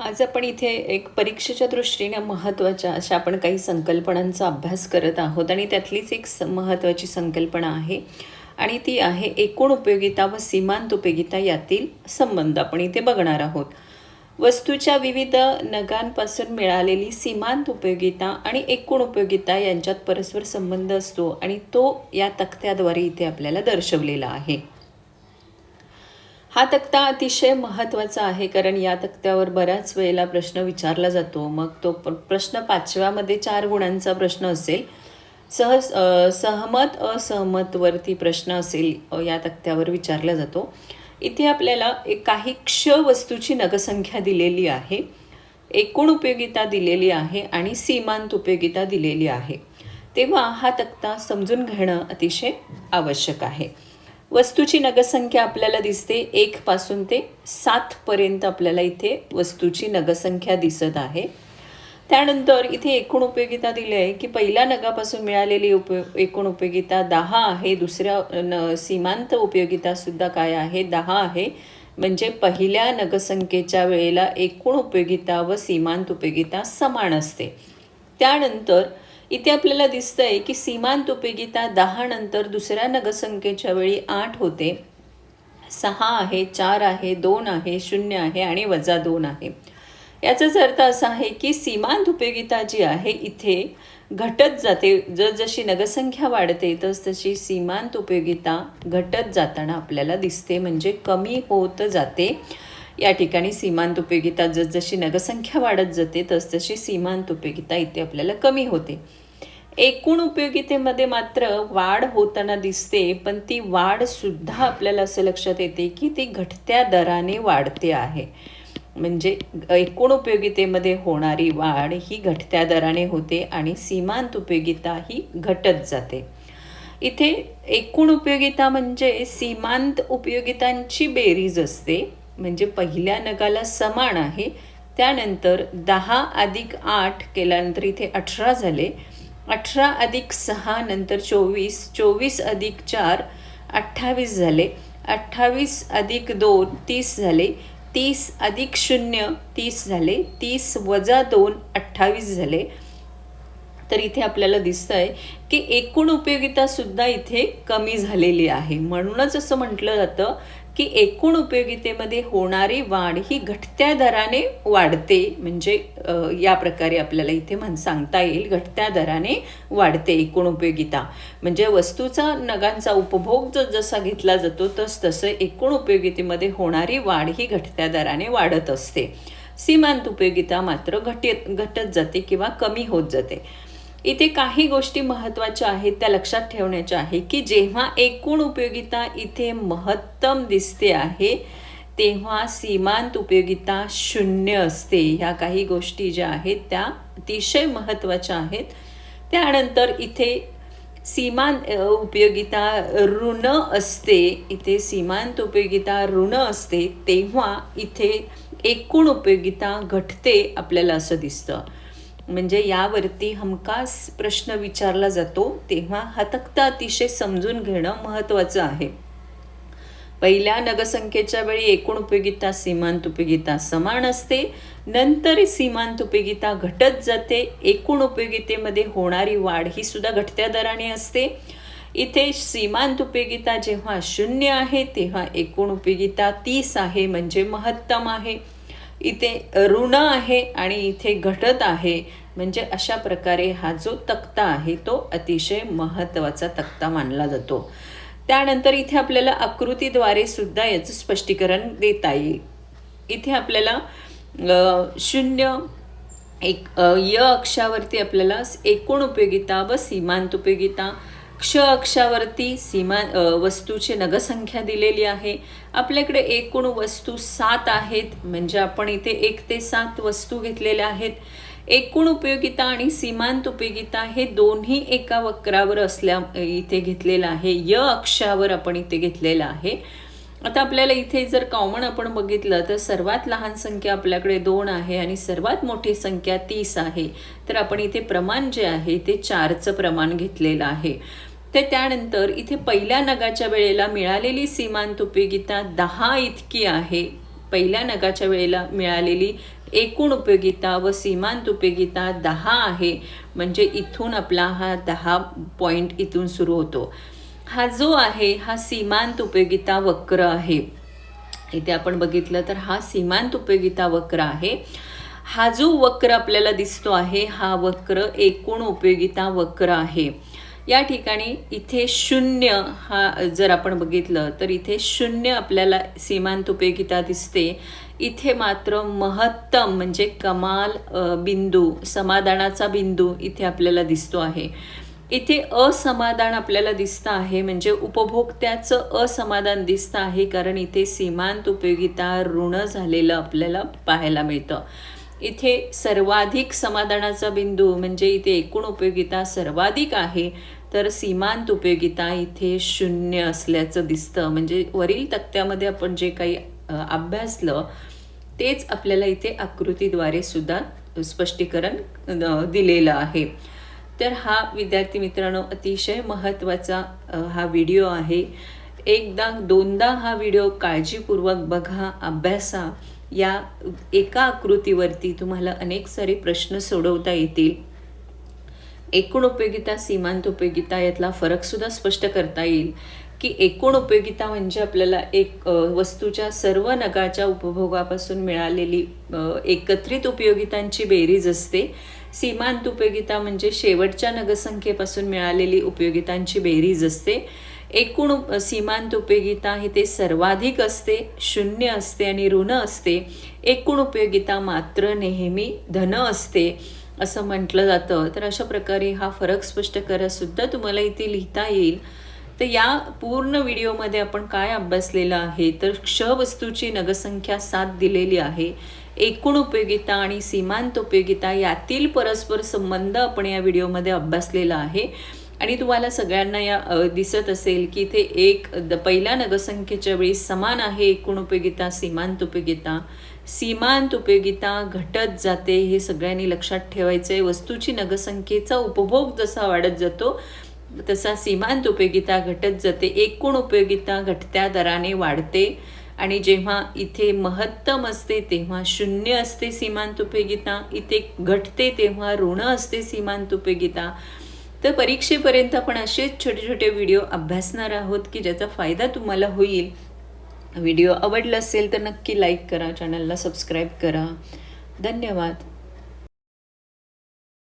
आज आपण इथे एक परीक्षेच्या दृष्टीने महत्त्वाच्या अशा आपण काही संकल्पनांचा अभ्यास करत आहोत आणि त्यातलीच एक स महत्त्वाची संकल्पना आहे आणि ती आहे एकूण उपयोगिता व सीमांत उपयोगिता यातील संबंध. आपण इथे बघणार आहोत. वस्तूच्या विविध नगांपासून मिळालेली सीमांत उपयोगिता आणि एकूण उपयोगिता यांच्यात परस्पर संबंध असतो आणि तो या तक्त्याद्वारे इथे आपल्याला दर्शवलेला आहे. हा तक्ता अतिशय महत्त्वाचा आहे कारण या तक्त्यावर बऱ्याच वेळेला प्रश्न विचारला जातो. मग तो प्रश्न पाचव्यामध्ये चार गुणांचा प्रश्न असेल. सह सहमत असहमतवरती प्रश्न असेल या तक्त्यावर विचारला जातो. इथे आपल्याला एक काही क्ष वस्तूची नगसंख्या दिलेली आहे. एकूण उपयोगिता दिलेली आहे आणि सीमांत उपयोगिता दिलेली आहे. तेव्हा हा तक्ता समजून घेणं अतिशय आवश्यक आहे. वस्तूची नगसंख्या आपल्याला दिसते एकपासून ते सातपर्यंत आपल्याला इथे वस्तूची नगसंख्या दिसत आहे. त्यानंतर इथे एकूण उपयोगिता दिली आहे की पहिल्या नगापासून मिळालेली उपयो एकूण उपयोगिता दहा आहे दुसऱ्या न सीमांत उपयोगितासुद्धा काय आहे? दहा आहे. म्हणजे पहिल्या नगसंख्येच्या वेळेला एकूण उपयोगिता व सीमांत उपयोगिता समान असते. त्यानंतर इथे आपल्याला दिसतंय की सीमांत उपयोगिता दहा नंतर दुसऱ्या नगसंख्येच्या वेळी आठ होते. सहा आहे चार आहे दोन आहे शून्य आहे आणि वजा दोन आहे. याचाच अर्थ असा आहे की सीमांत उपयोगिता जी आहे इथे घटत जाते. जसजशी नगसंख्या वाढते तसतशी सीमांत उपयोगिता घटत जाताना आपल्याला दिसते. म्हणजे कमी होत जाते. या ठिकाणी सीमांत उपयोगिता जसजशी नगसंख्या वाढत जाते तसतशी सीमांत उपयोगिता इथे आपल्याला कमी होते. एकूण उपयोगितेमध्ये मात्र वाढ होताना दिसते पण ती वाढसुद्धा आपल्याला असं लक्षात येते की ती घटत्या दराने वाढते आहे. म्हणजे एकूण उपयोगितेमध्ये होणारी वाढ ही घटत्या दराने होते आणि सीमांत उपयोगिता ही घटत जाते. इथे एकूण उपयोगिता म्हणजे सीमांत उपयोगितांची बेरीज असते. म्हणजे पहिल्या नगाला समान आहे. त्यानंतर दहा अधिक आठ केल्यानंतर इथे अठरा झाले. अठरा अधिक सहा नंतर चोवीस चोवीस अधिक चार अठ्ठावीस झाले. अठ्ठावीस अधिक दोन तीस झाले. तीस अधिक शून्य तीस झाले. तीस वजा दोन अठ्ठावीस झाले. तर इथे आपल्याला दिसतं आहे की एकूण उपयोगितासुद्धा इथे कमी झालेली आहे. म्हणूनच असं म्हटलं जातं की एकूण उपयोगितेमध्ये होणारी वाढ ही घटत्या दराने वाढते. म्हणजे या प्रकारे आपल्याला इथे म्हण सांगता येईल घटत्या दराने वाढते एकूण उपयोगिता. म्हणजे वस्तूचा नगांचा उपभोग जो जसा घेतला जातो तस तसं एकूण उपयोगितेमध्ये होणारी वाढ ही घटत्या दराने वाढत असते. सीमांत उपयोगिता मात्र घटत घटत जाते किंवा कमी होत जाते. इथे काही गोष्टी महत्त्वाच्या आहेत त्या लक्षात ठेवण्याच्या आहे की जेव्हा एकूण उपयोगिता इथे महत्तम दिसते आहे तेव्हा सीमांत उपयोगिता शून्य असते. ह्या काही गोष्टी ज्या आहेत त्या अतिशय महत्त्वाच्या आहेत. त्यानंतर इथे सीमांत उपयोगिता ऋण असते. इथे सीमांत उपयोगिता ऋण असते तेव्हा इथे एकूण उपयोगिता घटते आपल्याला असं दिसतं. म्हणजे यावरती हमखास प्रश्न विचारला जातो तेव्हा हा तक्ता अतिशय समजून घेणं महत्त्वाचं आहे. पहिल्या नगसंख्येच्या वेळी एकूण उपयोगिता सीमांत उपयोगिता समान असते. नंतर सीमांत उपयोगिता घटत जाते. एकूण उपयोगितेमध्ये होणारी वाढ ही सुद्धा घटत्या दराने असते. इथे सीमांत उपयोगिता जेव्हा शून्य आहे तेव्हा एकूण उपयोगिता तीस आहे म्हणजे महत्तम आहे. इथे ऋण आहे आणि इथे घटत आहे. म्हणजे अशा प्रकारे हा जो तक्ता आहे तो अतिशय महत्त्वाचा तक्ता मानला जातो. त्यानंतर इथे आपल्याला आकृतीद्वारे सुद्धा याचं स्पष्टीकरण देता येईल. इथे आपल्याला शून्य एक य अक्षावरती आपल्याला एकूण उपयोगिता व सीमांत उपयोगिता क्ष अक्षावरती सीमा वस्तूची नगसंख्या दिलेली आहे. आपल्याकडे एकूण वस्तू सात आहेत. म्हणजे आपण इथे एक ते सात वस्तू घेतलेल्या आहेत. एकूण उपयोगिता आणि सीमांत उपयोगिता हे दोन्ही एका वक्रावर असल्या इथे घेतलेलं आहे. य अक्षावर आपण इथे घेतलेलं आहे. आता आपल्याला इथे जर कॉमन आपण बघितलं तर सर्वात लहान संख्या आपल्याकडे दोन आहे आणि सर्वात मोठी संख्या तीस आहे. तर आपण इथे प्रमाण जे आहे ते चारचं प्रमाण घेतलेलं आहे. ते त्यानंतर इथे पहिल्या नगाच्या वेळेला मिळालेली सीमांत उपयोगिता दहा इतकी आहे. पहिल्या नगाच्या वेळेला मिळालेली एकूण उपयोगिता व सीमांत उपयोगिता दहा आहे. म्हणजे इथून आपला हा दहा पॉईंट इथून सुरू होतो. हा जो आहे हा सीमांत उपयोगिता वक्र आहे. इथे आपण बघितलं तर हा सीमांत उपयोगिता वक्र आहे. हा जो वक्र आपल्याला दिसतो आहे हा वक्र एकूण उपयोगिता वक्र आहे. या ठिकाणी इथे शून्य हा जर आपण बघितलं तर इथे शून्य आपल्याला सीमांत उपयोगिता दिसते. इथे मात्र महत्तम म्हणजे कमाल बिंदू समाधानाचा बिंदू इथे आपल्याला दिसतो आहे. इथे असमाधान आपल्याला दिसतं आहे म्हणजे उपभोक्त्याचं असमाधान दिसतं आहे कारण इथे सीमांत उपयोगिता ऋण झालेलं आपल्याला पाहायला मिळतं. इथे सर्वाधिक समाधानाचा बिंदू म्हणजे इथे एकूण उपयोगिता सर्वाधिक आहे तर सीमांत उपयोगिता इथे शून्य असल्याचं दिसतं. म्हणजे वरील तक्त्यामध्ये आपण जे काही अभ्यासलं तेच आपल्याला इथे आकृतीद्वारे सुद्धा स्पष्टीकरण दिलेलं आहे. तर हा विद्यार्थी मित्रांनो अतिशय महत्त्वाचा हा व्हिडिओ आहे. एकदा दोनदा हा व्हिडिओ काळजीपूर्वक बघा अभ्यासा. या एका आकृतीवरती तुम्हाला अनेक सारे प्रश्न सोडवता येतील. एकूण उपयोगिता सीमांत उपयोगिता यातला फरकसुद्धा स्पष्ट करता येईल. की एकूण उपयोगिता म्हणजे आपल्याला एक वस्तूच्या सर्व नगाच्या उपभोगापासून मिळालेली एकत्रित उपयोगितांची बेरीज असते. सीमांत उपयोगिता म्हणजे शेवटच्या नगसंख्येपासून मिळालेली उपयोगितांची बेरीज असते. एकूण सीमांत उपयोगिता ही ते सर्वाधिक असते शून्य असते आणि ऋण असते. एकूण उपयोगिता मात्र नेहमी धन असते असं म्हटलं जातं. तर अशा प्रकारे हा फरक स्पष्ट सुद्धा तुम्हाला इथे लिहिता येईल. तर या पूर्ण व्हिडिओमध्ये आपण काय अभ्यासलेलं आहे? तर क्ष वस्तूची नगसंख्या सात दिलेली आहे. एकूण उपयोगिता आणि सीमांत उपयोगिता यातील परस्पर संबंध आपण या व्हिडिओमध्ये अभ्यासलेला आहे. आणि तुम्हाला सगळ्यांना या दिसत असेल की इथे एक द पहिल्या नगसंख्येच्या वेळी समान आहे एकूण उपयोगिता सीमांत उपयोगिता. सीमांत उपयोगिता घटत जाते हे सगळ्यांनी लक्षात ठेवायचं आहे वस्तूची नगसंख्येचा उपभोग जसा वाढत जातो तसा सीमांत उपयोगिता घटत जाते. एकूण उपयोगिता घटत्या दराने वाढते. आणि जेव्हा इथे महत्तम असते तेव्हा शून्य असते सीमांत उपयोगिता. इथे घटते तेव्हा ऋण असते सीमांत उपयोगिता. तर परीक्षेपर्यंत आपण असेच छोटे छोटे व्हिडिओ अभ्यासणार आहोत की ज्याचा फायदा तुम्हाला होईल. व्हिडिओ आवडला असेल तर नक्की लाईक करा चॅनलला सबस्क्राईब करा. धन्यवाद.